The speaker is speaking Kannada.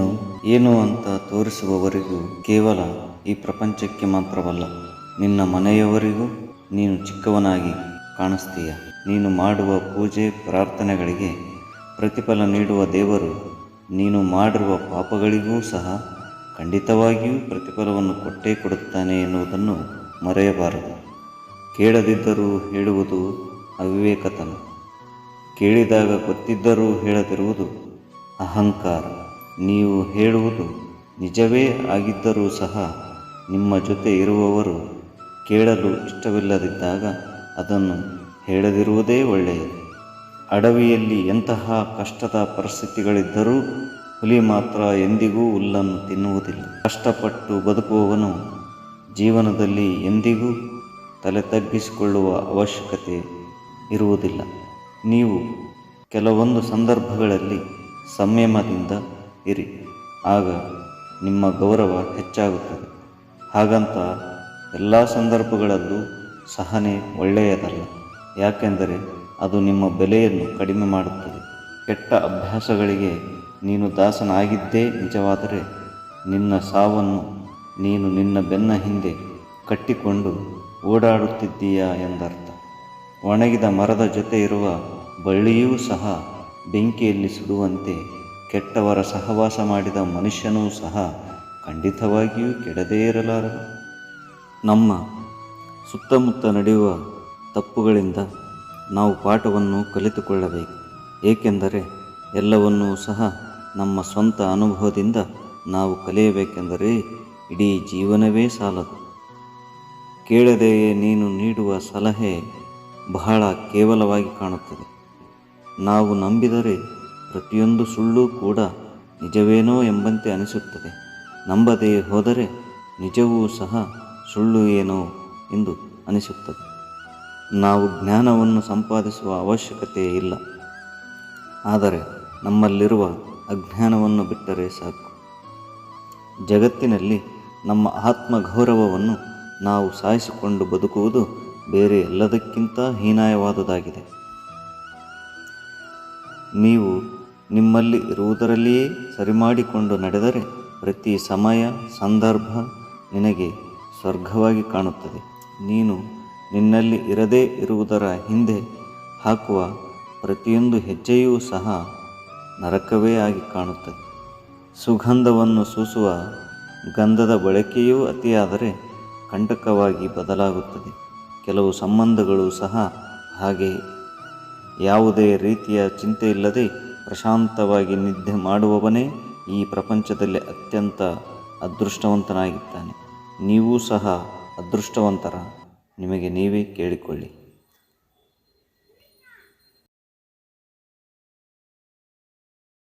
ನೀನು ಏನು ಅಂತ ತೋರಿಸುವವರಿಗೂ ಕೇವಲ ಈ ಪ್ರಪಂಚಕ್ಕೆ ಮಾತ್ರವಲ್ಲ, ನಿನ್ನ ಮನೆಯವರಿಗೂ ನೀನು ಚಿಕ್ಕವನಾಗಿ ಕಾಣಿಸ್ತೀಯ. ನೀನು ಮಾಡುವ ಪೂಜೆ, ಪ್ರಾರ್ಥನೆಗಳಿಗೆ ಪ್ರತಿಫಲ ನೀಡುವ ದೇವರು ನೀನು ಮಾಡಿರುವ ಪಾಪಗಳಿಗೂ ಸಹ ಖಂಡಿತವಾಗಿಯೂ ಪ್ರತಿಫಲವನ್ನು ಕೊಟ್ಟೇ ಕೊಡುತ್ತಾನೆ ಎನ್ನುವುದನ್ನು ಮರೆಯಬಾರದು. ಕೇಳದಿದ್ದರೂ ಹೇಳುವುದು ಅವಿವೇಕತನ. ಕೇಳಿದಾಗ ಗೊತ್ತಿದ್ದರೂ ಹೇಳದಿರುವುದು ಅಹಂಕಾರ. ನೀವು ಹೇಳುವುದು ನಿಜವೇ ಆಗಿದ್ದರೂ ಸಹ ನಿಮ್ಮ ಜೊತೆ ಇರುವವರು ಕೇಳಲು ಇಷ್ಟವಿಲ್ಲದಿದ್ದಾಗ ಅದನ್ನು ಹೇಳದಿರುವುದೇ ಒಳ್ಳೆಯದು. ಅಡವಿಯಲ್ಲಿ ಎಂತಹ ಕಷ್ಟದ ಪರಿಸ್ಥಿತಿಗಳಿದ್ದರೂ ಹುಲಿ ಮಾತ್ರ ಎಂದಿಗೂ ಹುಲ್ಲನ್ನು ತಿನ್ನುವುದಿಲ್ಲ. ಕಷ್ಟಪಟ್ಟು ಬದುಕುವವನು ಜೀವನದಲ್ಲಿ ಎಂದಿಗೂ ತಲೆ ತಗ್ಗಿಸಿಕೊಳ್ಳುವ ಅವಶ್ಯಕತೆ ಇರುವುದಿಲ್ಲ. ನೀವು ಕೆಲವೊಂದು ಸಂದರ್ಭಗಳಲ್ಲಿ ಸಂಯಮದಿಂದ ಇರಿ, ಆಗ ನಿಮ್ಮ ಗೌರವ ಹೆಚ್ಚಾಗುತ್ತದೆ. ಹಾಗಂತ ಎಲ್ಲ ಸಂದರ್ಭಗಳಲ್ಲೂ ಸಹನೆ ಒಳ್ಳೆಯದಲ್ಲ, ಯಾಕೆಂದರೆ ಅದು ನಿಮ್ಮ ಬೆಲೆಯನ್ನು ಕಡಿಮೆ ಮಾಡುತ್ತದೆ. ಕೆಟ್ಟ ಅಭ್ಯಾಸಗಳಿಗೆ ನೀನು ದಾಸನಾಗಿದ್ದೇ ನಿಜವಾದರೆ ನಿನ್ನ ಸಾವನ್ನು ನೀನು ನಿನ್ನ ಬೆನ್ನ ಹಿಂದೆ ಕಟ್ಟಿಕೊಂಡು ಓಡಾಡುತ್ತಿದ್ದೀಯಾ ಎಂದರ್ಥ. ಒಣಗಿದ ಮರದ ಜೊತೆ ಇರುವ ಬಳ್ಳಿಯೂ ಸಹ ಬೆಂಕಿಯಲ್ಲಿ ಸುಡುವಂತೆ ಕೆಟ್ಟವರ ಸಹವಾಸ ಮಾಡಿದ ಮನುಷ್ಯನೂ ಸಹ ಖಂಡಿತವಾಗಿಯೂ ಕೆಡದೇ ಇರಲಾರನು ನಮ್ಮ ಸುತ್ತಮುತ್ತ ನಡೆಯುವ ತಪ್ಪುಗಳಿಂದ ನಾವು ಪಾಠವನ್ನು ಕಲಿತುಕೊಳ್ಳಬೇಕು. ಏಕೆಂದರೆ ಎಲ್ಲವನ್ನೂ ಸಹ ನಮ್ಮ ಸ್ವಂತ ಅನುಭವದಿಂದ ನಾವು ಕಲಿಯಬೇಕೆಂದರೆ ಇಡೀ ಜೀವನವೇ ಸಾಲದು. ಕೇಳದೆಯೇ ನೀನು ನೀಡುವ ಸಲಹೆ ಬಹಳ ಕೇವಲವಾಗಿ ಕಾಣುತ್ತದೆ. ನಾವು ನಂಬಿದರೆ ಪ್ರತಿಯೊಂದು ಸುಳ್ಳು ಕೂಡ ನಿಜವೇನೋ ಎಂಬಂತೆ ಅನಿಸುತ್ತದೆ. ನಂಬದೇ ಹೋದರೆ ನಿಜವೂ ಸಹ ಸುಳ್ಳು ಏನೋ ಎಂದು ಅನಿಸುತ್ತದೆ. ನಾವು ಜ್ಞಾನವನ್ನು ಸಂಪಾದಿಸುವ ಅವಶ್ಯಕತೆ ಇಲ್ಲ. ಆದರೆ ನಮ್ಮಲ್ಲಿರುವ ಅಜ್ಞಾನವನ್ನು ಬಿಟ್ಟರೆ ಸಾಕು. ಜಗತ್ತಿನಲ್ಲಿ ನಮ್ಮ ಆತ್ಮಗೌರವವನ್ನು ನಾವು ಸಾಯಿಸಿಕೊಂಡು ಬದುಕುವುದು ಬೇರೆ ಎಲ್ಲದಕ್ಕಿಂತ ಹೀನಾಯವಾದುದಾಗಿದೆ. ನೀವು ನಿಮ್ಮಲ್ಲಿ ಇರುವುದರಲ್ಲಿಯೇ ಸರಿಮಾಡಿಕೊಂಡು ನಡೆದರೆ ಪ್ರತಿ ಸಮಯ, ಸಂದರ್ಭ ನಿನಗೆ ಸ್ವರ್ಗವಾಗಿ ಕಾಣುತ್ತದೆ. ನೀನು ನಿನ್ನಲ್ಲಿ ಇರದೇ ಇರುವುದರ ಹಿಂದೆ ಹಾಕುವ ಪ್ರತಿಯೊಂದು ಹೆಜ್ಜೆಯೂ ಸಹ ನರಕವೇ ಆಗಿ ಕಾಣುತ್ತದೆ. ಸುಗಂಧವನ್ನು ಸೂಸುವ ಗಂಧದ ಬಳಕೆಯೂ ಅತಿಯಾದರೆ ಕಂಟಕವಾಗಿ ಬದಲಾಗುತ್ತದೆ. ಕೆಲವು ಸಂಬಂಧಗಳು ಸಹ ಹಾಗೆ ಯಾವುದೇ ರೀತಿಯ ಚಿಂತೆ ಇಲ್ಲದೆ ಪ್ರಶಾಂತವಾಗಿ ನಿದ್ದೆ ಮಾಡುವವನೇ ಈ ಪ್ರಪಂಚದಲ್ಲಿ ಅತ್ಯಂತ ಅದೃಷ್ಟವಂತನಾಗಿದ್ದಾನೆ. ನೀವೂ ಸಹ ಅದೃಷ್ಟವಂತರ. ನಿಮಗೆ ನೀವೇ ಕೇಳಿಕೊಳ್ಳಿ.